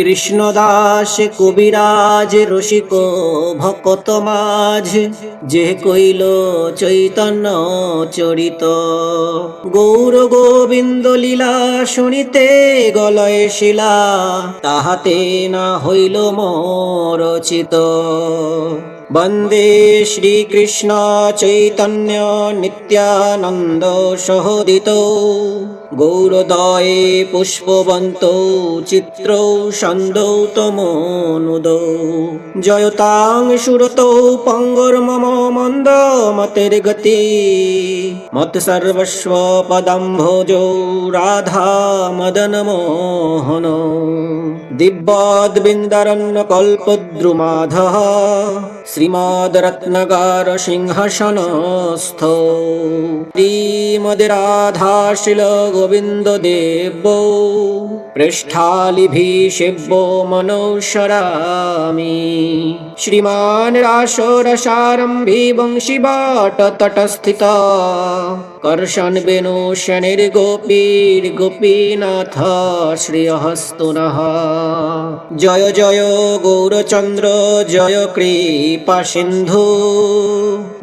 কৃষ্ণদাস কবিরাজ রসিক ভকত মাঝ, যে কইল চৈতন্য চরিত। গৌর গোবিন্দ লীলা শুনিতে গলয় শিলা, তাহাতে না হইল মরচিত বন্দে শ্রীকৃষ্ণ চৈতন্য নিত্যানন্দ সহোদিত। গৌরদয়ে পুষ্পবন্ত, চিত্র সন্দৌ তমনুদ। জয়তাং সুরত পঙ্গর মম মন্দ মতের গতি। মত সর্বস্ব পদম ভোজ রাধা মদন মোহন। দিব্যদ্বিন্দরণ্য কল্পদ্রুমাধ। শ্রীমদ রত্নগার সিংহাসনস্থ। শ্রীমদিরাধাশিল দেব পৃষ্ঠালিভিষেব্য মনৌশরামি শ্রীমান রাসরসারম্ভি বংশীবাট তটস্থিত। কর্ষণ বেণু শনির গোপীর গোপীনাথ শ্রেয়হস্তু নঃ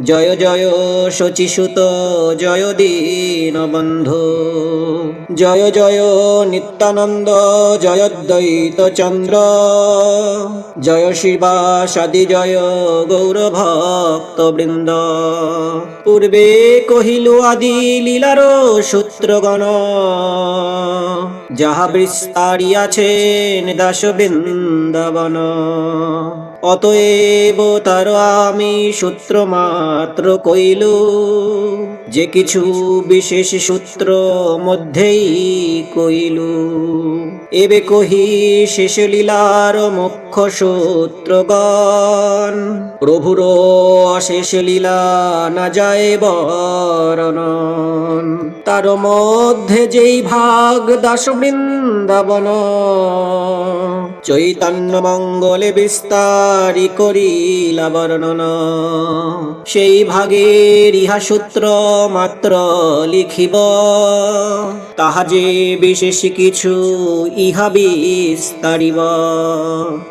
জয় জয় গৌরচন্দ্র জয় কৃপা সিন্ধু জয় জয় শচীসুত জয় জয় জয় নিত্যানন্দ, জয় দ্বৈত চন্দ্র। জয় শিবাসাদি জয় গৌর ভক্ত বৃন্দ। পূর্বে কহিল আদি লীলার সূত্রগণ। যাহা বিস্তারিয়াছেন দাস বৃন্দাবন অতএব তার আমি সূত্র মাত্র কইল, যে কিছু বিশেষ সূত্র মধ্যেই কইল। এবে কহি শেষ লীলার মুখ্য সূত্রগণ, প্রভুর অশেষ লীলা না যায় বরণন। তার মধ্যে যেই ভাগ দাস বৃন্দাবন, চৈতন্য মঙ্গলে বিস্তারি করিলা বর্ণন। সেই ভাগের ইহা সূত্র মাত্র লিখিব। তাহা যে বিশেষ কিছু ইহা বিস্তারিব।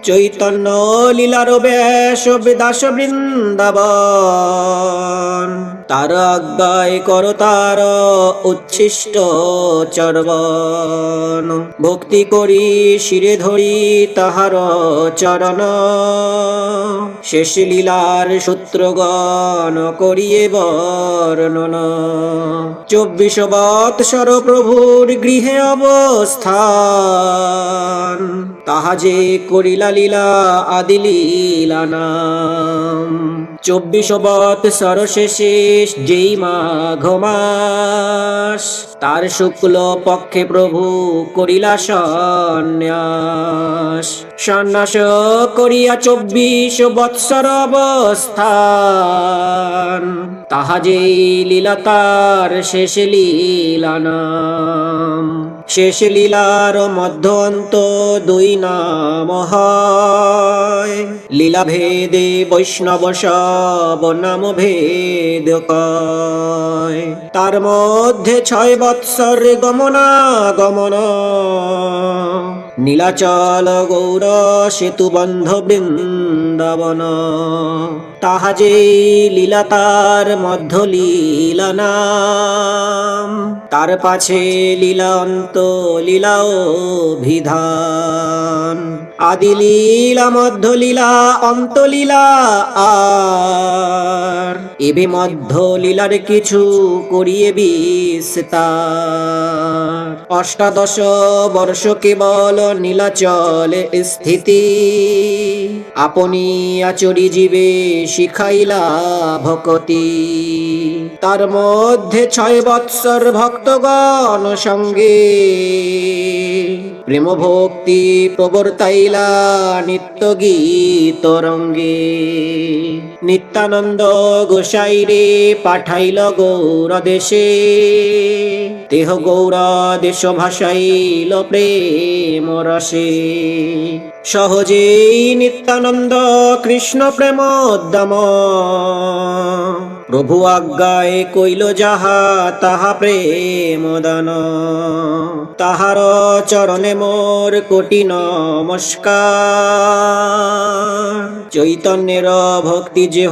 চৈতন্য লীলার বেশ দাস বৃন্দাবন। তার আজ্ঞায় কর তার উচ্ছিষ্ট চরবন ভক্তি করি শিরে ধরি তাহার চরণ। শেষ লীলার সূত্রগণ করিয়ে বর্ণন। চব্বিশ বৎসর প্রভুর গৃহে অবস্থান। তাহা যে করিলা লীলা আদি লীলা নাম। চব্বিশ বৎসর শেষে যেই মাঘ মাস তার শুক্ল পক্ষে প্রভু করিলা সন্ন্যাস সন্ন্যাস করিয়া চব্বিশ বৎসর অবস্থান। তাহা যেই লীলা, তার শেষ লীলা নাম। শেষ লীলার মধ্যন্ত দুই নাম হয়। লীলা ভেদে বৈষ্ণব সব নাম ভেদ কয়। তার মধ্যে ছয় বৎসর গমনা গমন নীলাচল গৌর সেতু বন্ধ বৃন্দাবন তাহা যে লীলা তার মধ্য লীলা নাম তার পাছে লীলা অন্ত লীলা অভিধান আদি লীলা, মধ্য লীলা, অন্ত লীলা, আর এবে মধ্য লীলার কিছু করিয়ে বিস্তার। অষ্টাদশ বর্ষ কেবল নীলাচলে স্থিতি। আপনি আচরি জীবে শিখাইলা ভকতি। তার মধ্যে ছয় বৎসর ভক্তগণ সঙ্গে প্রেম ভক্তি প্রবর্তাইলা নিত্য গীত রঙ্গে। নিত্যানন্দ গোসাই রে পাঠাইল গৌর দেশে। দেহ গৌর দেশ ভাসাইল প্রেম রসে। সহজেই নিত্যানন্দ কৃষ্ণ প্রেমোদ্যম প্রভু আজ্ঞায় কইল যাহা তাহা প্রেম দান তাহার চরণে মোর কোটি নমস্কার। চৈতন্যের ভক্তি যে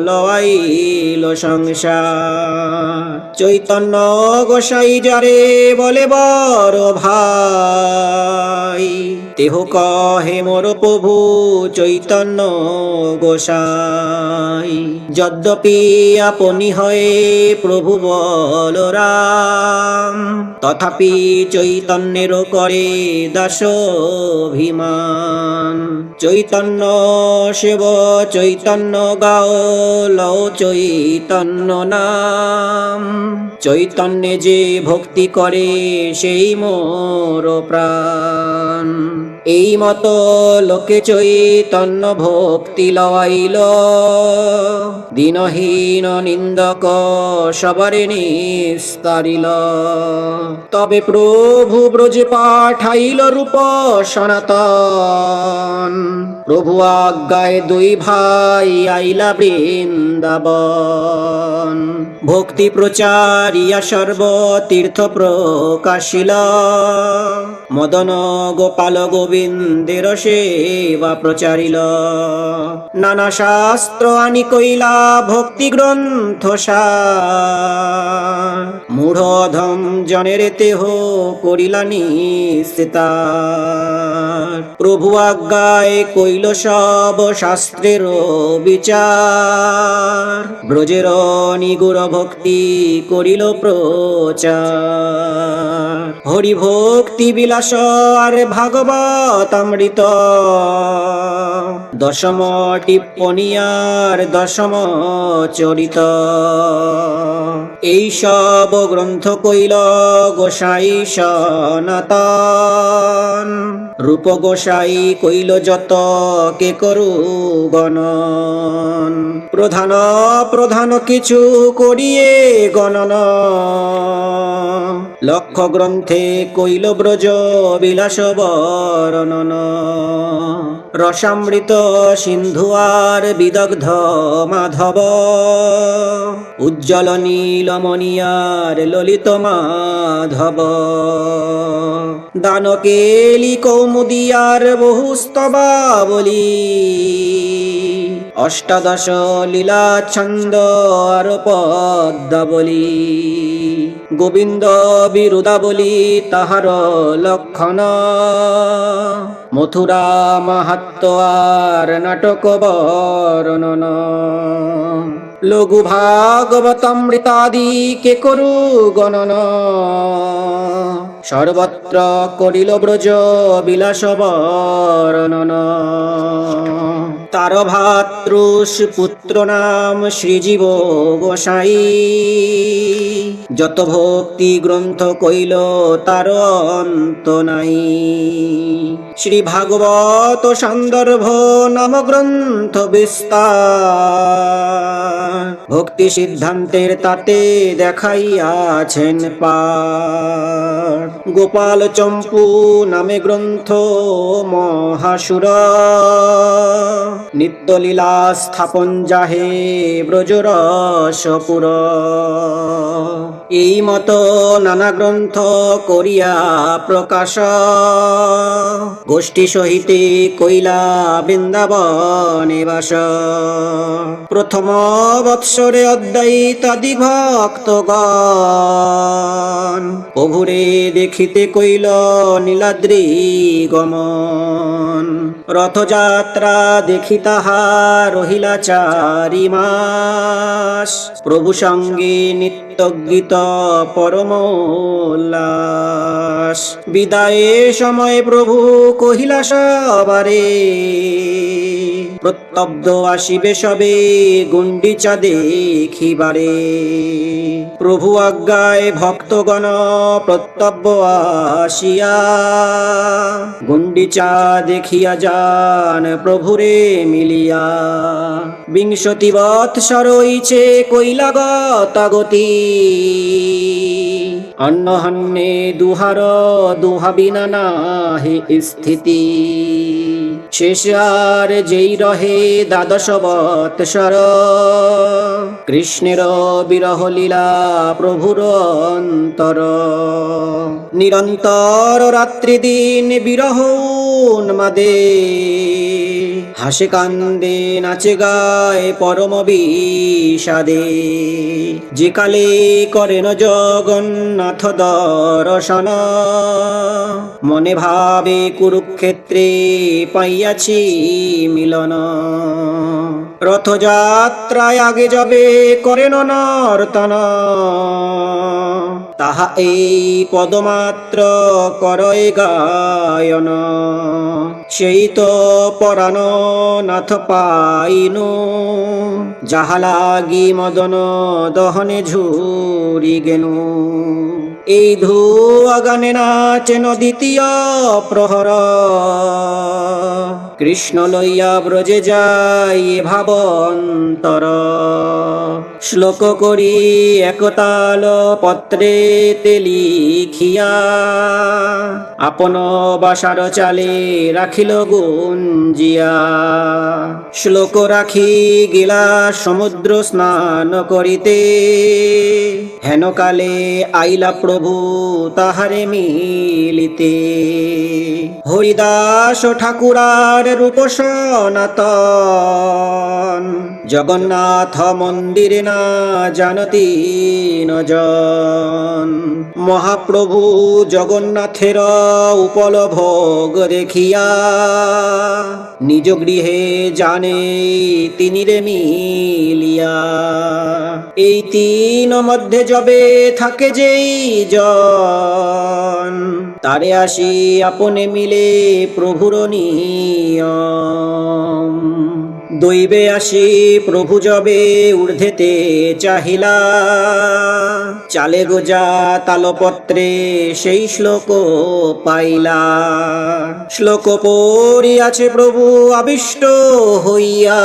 লওয়াইল সংসার। চৈতন্য গোসাই যারে বলে বড় ভাই তেহ কহে, মোর প্রভু চৈতন্য গোসাই, যদ্যপি আপনি হয়ে প্রভু বলরাম, তথাপি চৈতন্যের করে দাস অভিমান চৈতন্য শিব, চৈতন্য গাও, লও চৈতন্য নাম। চৈতন্যে যে ভক্তি করে, সেই মোর প্রাণ। এই মতো লোকে চৈতন্য ভক্তি লওয়াইল। দিনহীন নিন্দক সবরে নিস্তারিল। তবে প্রভু ব্রজে পাঠাইল রূপ সনাতন। প্রভু আজ্ঞায় দুই ভাই আইলা বৃন্দাবন। ভক্তি প্রচারিয়া সর্ব তীর্থ প্রকাশিল। মদন গোপাল গোবিন্দের সেবা প্রচারিল। নানা শাস্ত্র আনি কইলা, ভক্তি গ্রন্থ মূঢ়ধম জনের তেহ করিলা নিস্তার। প্রভু আজ্ঞায় কইল সব শাস্ত্রের বিচার। ব্রজের নিগুড় ভক্তি করিল প্রচার। হরি ভক্তি বিলাস আর ভাগবত অমৃত। দশম টিপ্পণী আর দশম চরিত। এই সব গ্রন্থ কইল গোসাই সনাতন। রূপ গোসাই কইল যত কে করু গণন। প্রধান প্রধান কিছু করিয়ে গণন। লক্ষ গ্রন্থে কইল ব্রজ বিলাস বর্ণন। রসামৃত সিন্ধু আর বিদগ্ধ মাধব। উজ্জ্বল নীলমণিয়ার ললিত মাধব। দানকেলি কৌমুদিয়ার বহুস্তবা বলি অষ্টাদশ লীলা ছন্দ আর পদ্মাবলী। গোবিন্দ বিরুদাবলী তাহার লক্ষণ। মথুরা মাহাত্ম আর নাটক বর্ণন। লঘু ভাগবতমৃতাদি কে করু গণন। সর্বত্র করিল ব্রজ বিলাস বর্ণন তার ভাতৃষ পুত্র নাম শ্রীজীব গোসাই। যত ভক্তি গ্রন্থ কইল, তার অন্ত নাই। শ্রী ভাগবত সন্দর্ভ নাম গ্রন্থ বিস্তার। ভক্তি সিদ্ধান্তের তাতে দেখাইয়াছেন পার গোপাল চম্পু নামে গ্রন্থ মহাসুর। নিত্যলীলা স্থাপন যাহে ব্রজরসপুর এই মতো নানা গ্রন্থ করিয়া প্রকাশ। গোষ্ঠী সহিতে কইলা বৃন্দাবনে বাস। প্রথম বৎসরে অদ্বৈতাদি ভক্তগণ। প্রভুরে দেখিতে কইল নীলাদ্রি গমন। রথযাত্রা দেখি তাহা রহিলা চারি মাস। প্রভু সঙ্গে নিত্য গীত পরম বিদায়ে সময় প্রভু কহিলা সবারে প্রত্যব্দ আসিবে সবে গুন্ডিচা দেখিবারে। প্রভু আজ্ঞায় ভক্তগণ প্রত্যব্য আসিয়া গুন্ডিচা দেখিয়া যান প্রভুরে মিলিয়া। বিংশতি বৎসর হইছে কৈলাগতাগতি অন্নহন্যে দুহার দুহাবিনা নাহি স্থিতি। শেষ আর যেই রহে দ্বাদশ সর কৃষ্ণের বিরহ লীলা প্রভুর অন্তর। নিরন্তর রাত্রি দিন বিরহ উন্মাদে। হাসে কান্দে নাচে গায় পরম বিষাদে। যে কালে করেন জগন্নাথ দর্শন, মনে ভাবে কুরুক্ষেত্রে পাইয়াছি মিলন। রথযাত্রায় আগে যাবে করেন নর্তন। তাহা এই পদমাত্র করয় গায়ন। সেই তো পরাণ নাথ পাইনু, যাহা লাগি মদন দহনে ঝুরি গেনু। এই ধুয়া গানে নাচেন দ্বিতীয় প্রহর। কৃষ্ণ লইয়া ব্রজে যাই ভাবন্তর। শ্লোক করি, একতাল পত্রে লিখিয়া আপন বাসার চালে রাখিল গুঞ্জিয়া শ্লোক রাখি গিলা সমুদ্র স্নান করিতে। হেন কালে আইলা প্রভু তাহারে মিলিতে। হরিদাস ঠাকুরার রূপ সনাতন জগন্নাথ মন্দিরে না জানতি নজন মহাপ্রভু জগন্নাথের উপল ভোগ দেখিয়া নিজ গৃহে জানে তিনি রে মিলিয়া। এই তিন মধ্যে যবে থাকে যেই জন, তারে আসি আপনে মিলে প্রভুর নিয়ম। দৈবে আসি, প্রভু যবে ঊর্ধ্বেতে চাহিলা। চালে গোজা তালপত্রে, সেই শ্লোক পাইলা। শ্লোক পড়িয়াছে প্রভু, আবিষ্ট হইয়া।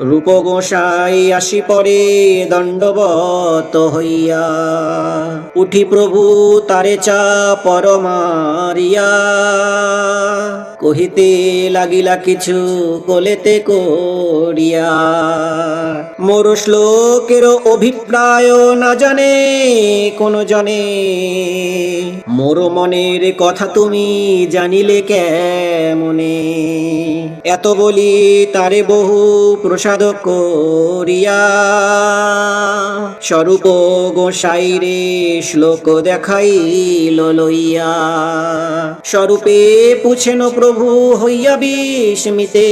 রূপ গোসাই আসি পরে, দণ্ডবত হইয়া। উঠি প্রভু, তারে চা পরমারিয়া। কহিতে লাগিলা কিছু কলেতে করিয়া। মোর শ্লোকের অভিপ্রায় না জানে কোন জনে। মোর মনের কথা তুমি জানিলে কেমনে? এত বলি তারে বহু প্রসাদ করিয়া। স্বরূপ গোসাইরে শ্লোক দেখাইল লইয়া। স্বরূপে পুছেন প্রভু হইয়া বিস্মিতে।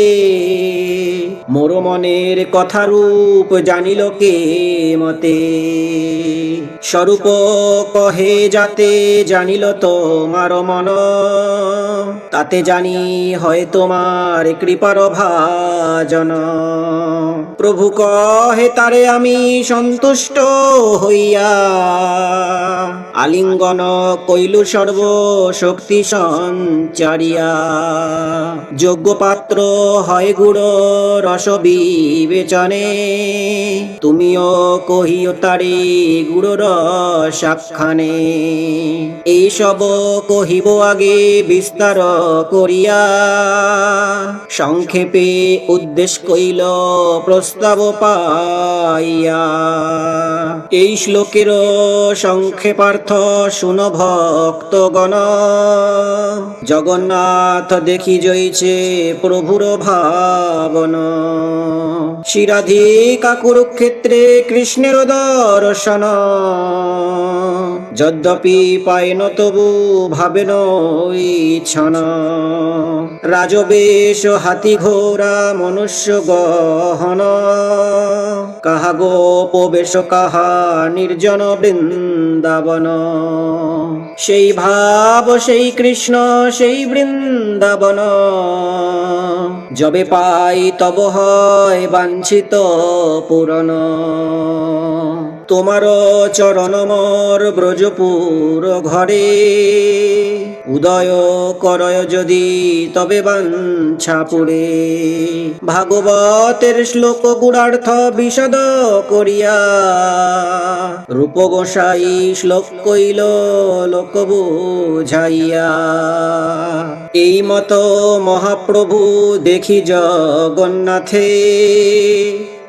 মোর মনের কথা রূপ জানিল কে মতে। স্বরূপ কহে যাতে জানিল তোমার মন। তাতে জানি হয় তোমার কৃপার ভাজন। প্রভু কহে, তারে আমি সন্তুষ্ট হইয়া। আলিঙ্গন কইলু সর্ব শক্তি সঞ্চারিয়া। যোগ্য পাত্র হয় গুড় রস বিবেচনে। তুমিও কহিও তারে গুড় রসাখানে এইসব কহিব আগে বিস্তার করিয়া। সংক্ষেপে উদ্দেশ্য কইল, প্রস্তাব পাইয়া। এই শ্লোকের সংক্ষেপার্থ শুন ভক্তগণ। জগন্নাথ দেখি জইছে প্রভুর ভাবন। শিরাধিকা কুরুক্ষেত্রে কৃষ্ণের দর্শন। যদ্যপি পায়ন তবু ভাবেন ইচ্ছন। রাজবেশ হাতি ঘোড়া মনুষ্য গহন। কাহা গো গোপবেশ কাহা নির্জন বৃন্দাবন। সেই ভাব সেই কৃষ্ণ সেই বৃন্দাবন। যবে পাই তব হয় বাঞ্ছিত পূরণ তোমার চরণমর ব্রজপুর ঘরে। উদয় করয় যদি তবে বাঞ্ছা পুরে ভাগবতের শ্লোক গুণার্থ বিশদ করিয়া রূপ গোসাই শ্লোক কইল লোক বুঝাইয়া। এই মতো মহাপ্রভু দেখি জগন্নাথে।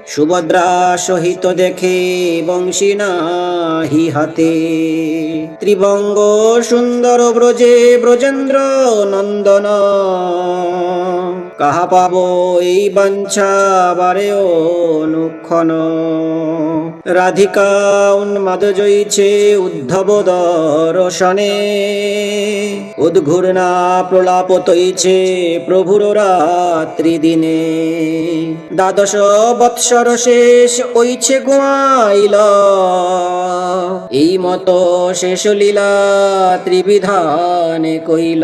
সুভদ্রা সহিত দেখে বংশী নাহি হাতে। ত্রিবঙ্গ সুন্দর ব্রজে ব্রজেন্দ্র নন্দন। কাহা পাব এই বাঞ্ছা বারে অনুক্ষণ? রাধিকা উন্মাদ জয়ীছে উদ্ধব দর্শনে। উদ্ঘূর্ণা প্রলাপ তৈছে প্রভুর রাত্রি দিনে। দ্বাদশ বৎসর শেষ ওইছে গুয়াইল। এই মতো শেষ লীলা ত্রিবিধানে কইল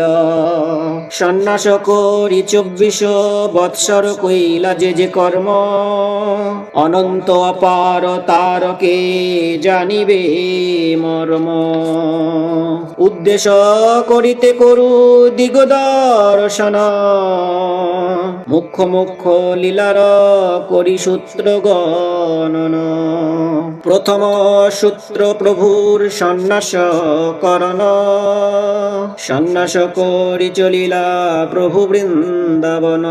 সন্ন্যাস করি চব্বিশ বৎসর কইলা যে যে কর্ম অনন্ত অপার তারকে জানিবে মর্ম? উদ্দেশ্য করিতে করু দিগদর্শন মুখ্য মুখ্য লীলার করি সূত্র গণন। প্রথম সূত্র প্রভুর সন্ন্যাস করণ। সন্ন্যাস করি চলিলা প্রভু বৃন্দাবন।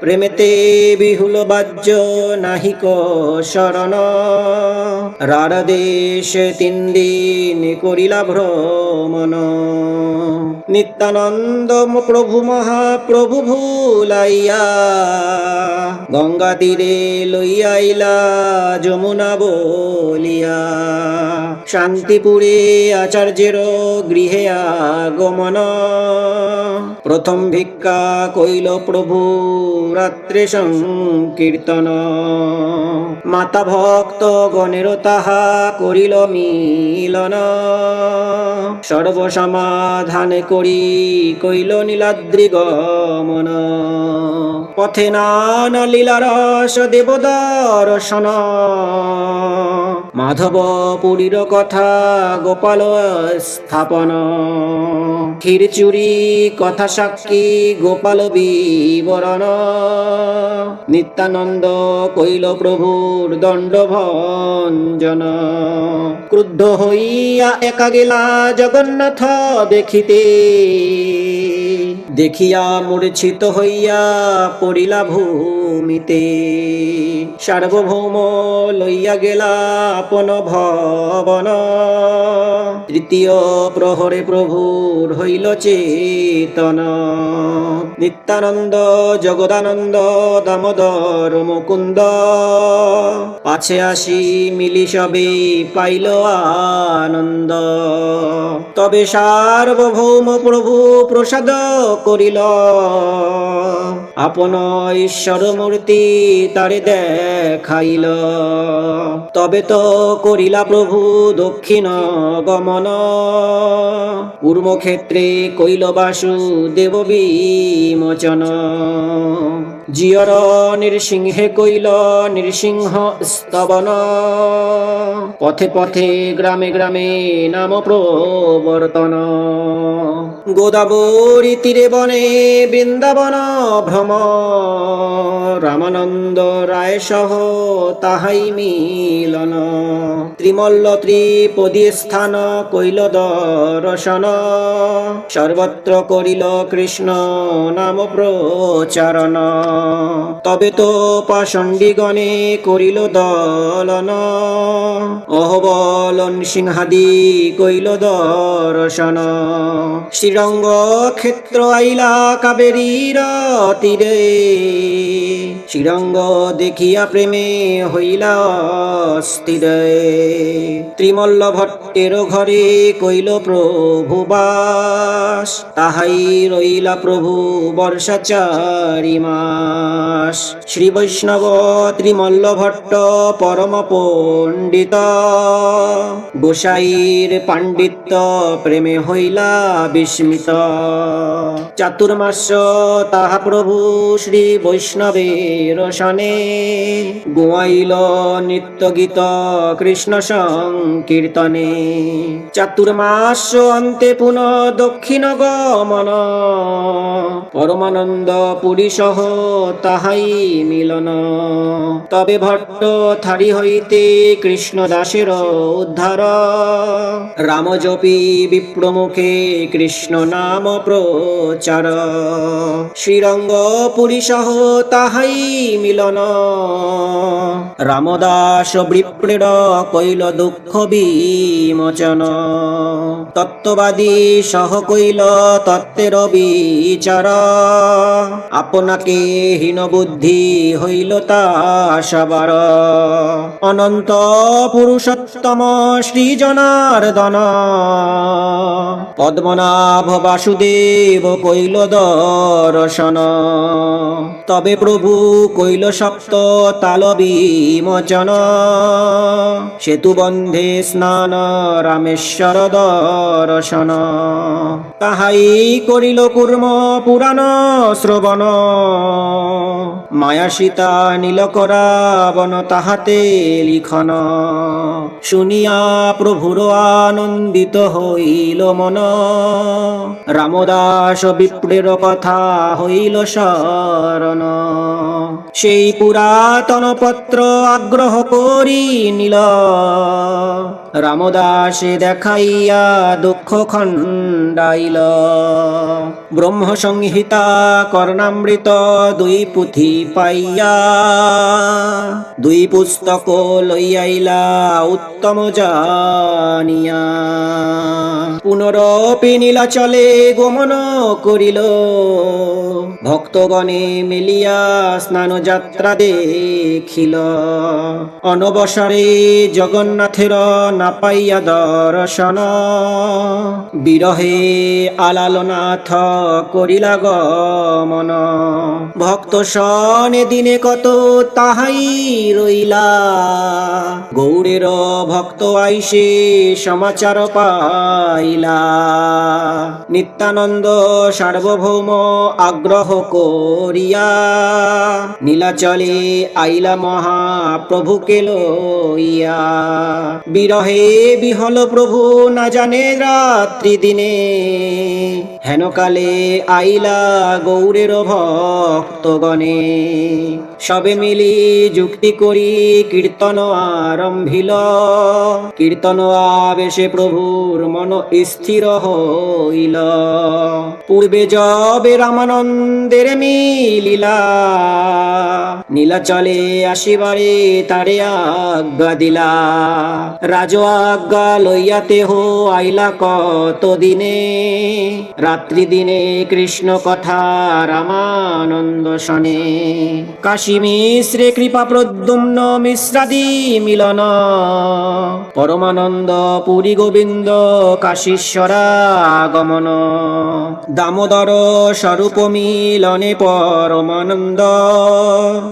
প্রেমেতে বিহুল বাজ্য নাহিক শরণ। রারদেশ তিন দিন করিলা ভ্রমণ। নিত্যানন্দ প্রভু মহাপ্রভু ভুলাইয়া গঙ্গা তীরে লইয়াইলা যমুনা বলিয়া শান্তিপুরে আচার্যের গৃহে আগমন। প্রথম ভিক্ষা কইল প্রভু, রাত্রে সংকীর্তন। মাতা ভক্ত গণের তাহা করিল মিলন। সর্বসমাধান করি কইল নীলাদ্রি গমন। পথে নান লীলারস দেব দর্শন মাধব পুরীর কথা গোপাল স্থাপন। ক্ষীরচুরি কথা সাক্ষী গোপাল বিবরণ। নিত্যানন্দ কইল প্রভুর দণ্ড ভঞ্জন ক্রুদ্ধ হইয়া একা গেলা জগন্নাথ দেখিতে। দেখিয়া মূর্ছিত হইয়া পড়িলা ভূমিতে। সার্বভৌম লইয়া গেলা আপন ভবন। তৃতীয় প্রহরে প্রভুর হইল চেতন। নিত্যানন্দ, জগদানন্দ, দামোদর, মুকুন্দ। পাছে আসি মিলি সবে পাইল আনন্দ। তবে সার্বভৌম প্রভু প্রসাদ করিল। আপন ঈশ্বর মূর্তি তারে দেখাইল। তবে তো করিলা প্রভু দক্ষিণ গমন। কূর্মক্ষেত্রে কইল বাসু দেব বিমোচন। জিয়র নৃসিংহে কইল নৃসিংহ স্তবন। পথে পথে গ্রামে গ্রামে নাম প্রবর্তন। গোদাবরী তীরে বনে বৃন্দাবন ভ্রম রামানন্দ রায় সহ তাহাই মিলন। ত্রিমল্ল ত্রিপদী স্থান কইল দর্শন। সর্বত্র করিল কৃষ্ণ নাম প্রচারণ। তবে তো পাষণ্ডীগণে করিল দলন। অহবলন সিংহাদি কইল দর্শন। শ্রীরঙ্গ ক্ষেত্র আইলা কাবেরীর তীরে শ্রীরঙ্গ দেখিয়া প্রেমে হইলা স্থিরে ত্রিমল্ল ভট্টের ঘরে কইল প্রভু বাস তাহাই রইলা প্রভু বর্ষা চারি মাস। শ্রী বৈষ্ণব ত্রিমল্ল ভট্ট পরম পণ্ডিত, গোসাইর পাণ্ডিত্য প্রেমে হইলা বিস্মিত। চাতুর্মাস্য তাহা প্রভু শ্রী বৈষ্ণবের সনে গোয়াইল নিত্য গীত কৃষ্ণ সংকীর্তনে। চাতুর্মাস্য অন্তে পুনঃ দক্ষিণ গমন। পরমানন্দ পুরী সহ তাহাই মিলন। তবে ভট্ট থারি হইতে কৃষ্ণ দাসের উদ্ধার। রামজপি বিপ্রমুখে কৃষ্ণ নাম প্রচার। শ্রীরঙ্গ পুরী সহ তাহাই মিলন। রামদাস বিপ্রের কৈল দুঃখ বিমোচন। তত্ত্ববাদী সহ কৈল তত্ত্বের বিচার। আপনাকে হীন বুদ্ধি হইল তা সবার। অনন্ত পুরুষোত্তম শ্রী জনার্দন পদ্মনাভ বাসুদেব কৈল দর্শন। তবে প্রভু কৈল সপ্ত তাল বিমোচন। সেতু বন্ধে স্নান রামেশ্বর দর্শন। তাহাই করিল কুর্ম পুরাণ শ্রবণ। মায়া সীতা নীলকরাবন তাহাতে লিখন। শুনিয়া প্রভুর আনন্দিত হইল মন। রামদাস বিপ্রের কথা হইল শরণ সেই পুরাতন পত্র আগ্রহ করি নিল। রামদাসে দেখাইয়া দুঃখ খণ্ডাইল। ব্রহ্ম সংহিতা কর্ণামৃত দুই পুঁথি পাইয়া দুই পুস্তক লইয়াইলা উত্তম জানিয়া। পুনরপি নীলাচলে গমন করিল। ভক্তগণে মিলিয়া স্নান যাত্রা দেখিল। অনবসরে জগন্নাথের না পাইয়া দর্শন। বিরহে আলালনাথ করিলা গমন ভক্ত সনে দিনে কত তাহাই রইলা। গৌরের ভক্ত আইসে সমাচার পাইলা। নিত্যানন্দ সার্বভৌম আগ্রহ করিয়া। নীলাচলে আইলা মহাপ্রভুকে লইয়া। বিরহে বিহল প্রভু না জানে রাত্রি দিনে। হেনকালে আইলা গৌরের ভক্তগণে। সবে মিলি যুক্তি করি, কীর্তন আরম্ভিল। কীর্তন আবেশে প্রভুর মন স্থির হইল। পূর্বে যবে রামানন্দের মিলিলা নীলা নীলাচলে আসিবারে তারে আজ্ঞা দিলা। রাজ আজ্ঞা লইয়াতে হো আইলা কত দিনে রাত্রি দিনে কৃষ্ণ কথা রামানন্দ শনে। কাশী মিশ্রে কৃপা প্রদ্যুম্ন মিশ্রাদি মিলন। পরমানন্দ পুরী গোবিন্দ কাশীশ্বরা আগমন দামোদর স্বরূপ মিলনে পরমানন্দ।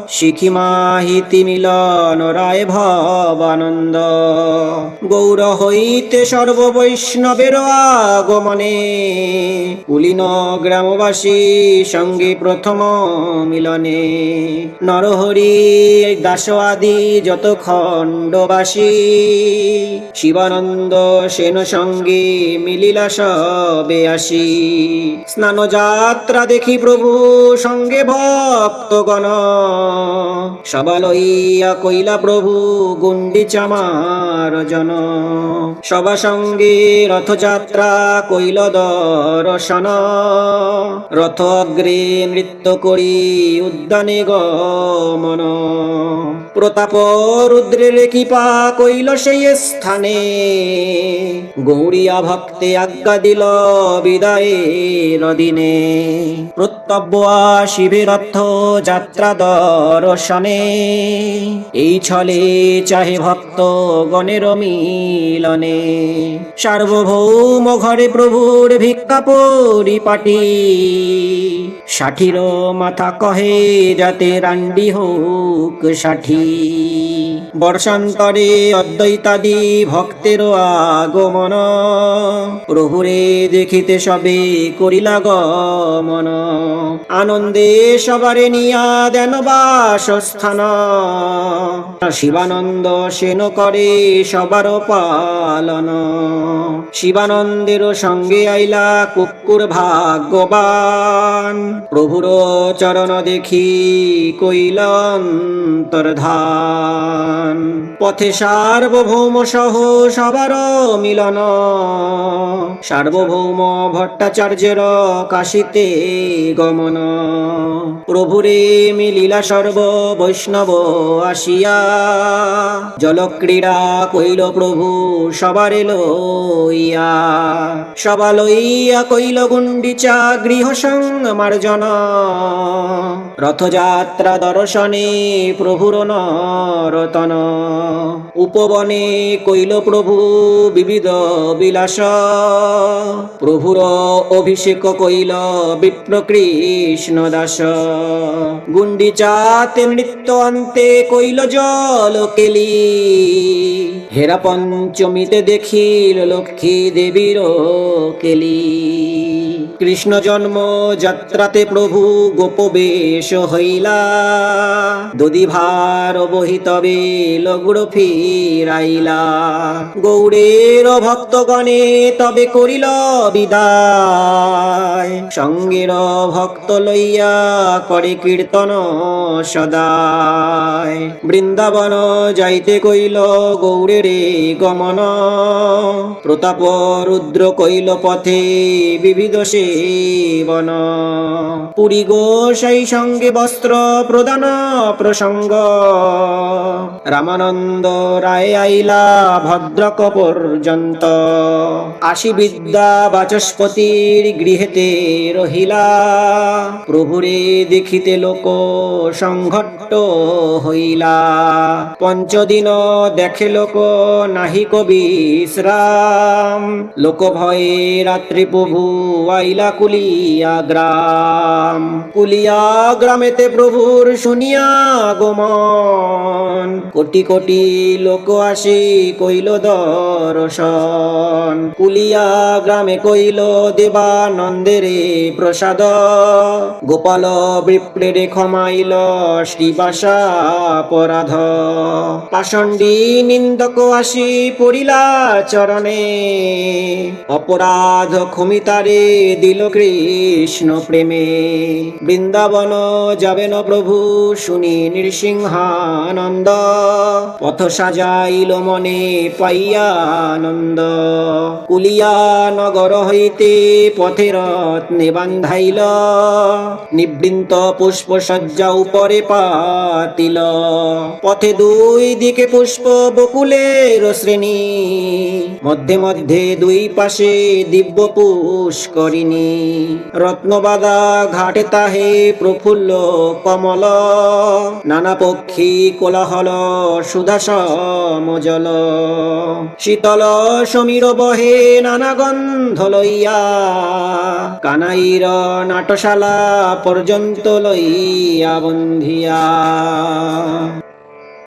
শিখি মাহিতি মিলন রায় ভবানন্দ। গৌর হইতে সর্ববৈষ্ণবের আগমনে। কুলিন গ্রামবাসী সঙ্গে প্রথম মিলনে। নরহরি দাস আদি যত খণ্ডবাসী। শিবানন্দ সেন সঙ্গে মিলিলা সবে আসি। স্নান যাত্রা দেখি প্রভু, সঙ্গে ভক্তগণ। সবা লইয়া কইলা প্রভু গুন্ডিচামার জন। সবা সঙ্গে রথযাত্রা কইল দর্শন। রথ অগ্রে নৃত্য করি উদ্যানে গমন প্রতাপ রুদ্রের কৃপা কইল সেই স্থানে। গৌরিয়া ভক্তে আজ্ঞা দিল বিদায়ের দিনে। প্রত্যব্য শিবের অর্থ যাত্রা দর্শনে। এই ছলে চাহে ভক্ত গণের মিলনে। সার্বভৌম ঘরে প্রভুর ভিক্ষা পরিপাটি। ষাঠির মাথা কহে যাতে রান্ডি হোক ষাঠি। বর্ষান্তরে অদ্বৈতাদি ভক্তের আগমন। প্রভুরে দেখিতে সবে করিলা গমন। আনন্দে সবারে নিয়া দেন বাসস্থান। শিবানন্দ সেন করে সবার পালন। শিবানন্দের সঙ্গে আইলা কুকুর ভাগ্যবান। প্রভুর চরণ দেখি কইল অন্তর্ধান পথে সার্বভৌম সহ সবার মিলন। সার্বভৌম ভট্টাচার্যের কাশিতে গমন। প্রভুরে মিলিলা সর্ব বৈষ্ণব আসিয়া, জলক্রীড়া কইল প্রভু সবার লইয়া। সবা লইয়া কইল গুন্ডিচা গৃহ মার্জন রথযাত্রা দর্শনে প্রভুর নরতন। উপবনে কইল, প্রভু, বিবিধ বিলাস। প্রভুর অভিষেক কইল, বিপ্র কৃষ্ণ দাস। গুন্ডিচাতে নৃত্য অন্তে কইল, জল কেলি। হেরা পঞ্চমীতে দেখিল, লক্ষ্মী দেবীর কেলি। কৃষ্ণ জন্ম যাত্রাতে প্রভু গোপবেশ হইলা। দদি ভার বহিতবে লগুড় ফিরাইলা। গৌড়ের ভক্তগণে তবে করিল বিদায়। সঙ্গের ভক্ত লইয়া করে কীর্তন সদায়। বৃন্দাবন যাইতে কইল গৌড়েরে গমন। প্রতাপ রুদ্র কইল পথে বিবিধ সেবন। পুরী গোসাই সঙ্গে বস্ত্র প্রদান প্রসঙ্গ। রামানন্দ রায় আইলা ভদ্রক পর্যন্ত। আশি বিদ্যা বাচস্পতির গৃহেতে রহিলা। প্রভুরে দেখিতে লোক সংঘট্ট হইলা। পঞ্চদিন দেখে লোক নাহি কবি বিশ্রাম। লোক ভয়ে রাত্রি প্রভু আইলা কুলিয়া গ্রাম। কুলিয়া গ্রামেতে প্রভুর শুনিয়া গমন কোটি কোটি লোক আসি কইল দর্শন। কুলিয়া গ্রামে কইল দেবানন্দেরে প্রসাদ। গোপাল বিপ্রেরে ক্ষমাইল, শ্রীবাসা অপরাধ পাষণ্ডী নিন্দক আসি পড়িলা চরণে, অপরাধ ক্ষমিতারে দিল কৃষ্ণ প্রেমে। বৃন্দাবন যাবেন প্রভু শুনি নৃসিংহানন্দ। পথ সাজাইল মনে পাইয়া আনন্দ কুলিয়া নগর হইতে পথে রত্নে বান্ধাইল নিবৃন্ত পুষ্প সজ্জা উপরে পাতিল। পথে দুই দিকে পুষ্প বকুলের শ্রেণি। মধ্যে মধ্যে দুই পাশে দিব্য পুষ্করিণী। রত্নবাদা ঘাটে তাহে প্রফুল্ল কমল নানা পক্ষী কোলাহল সুদাস মজল শীতল সমীর বহে নানা গন্ধ লইয়া, কানাইর নাটশালা পর্যন্ত লইয়া বন্ধিয়া।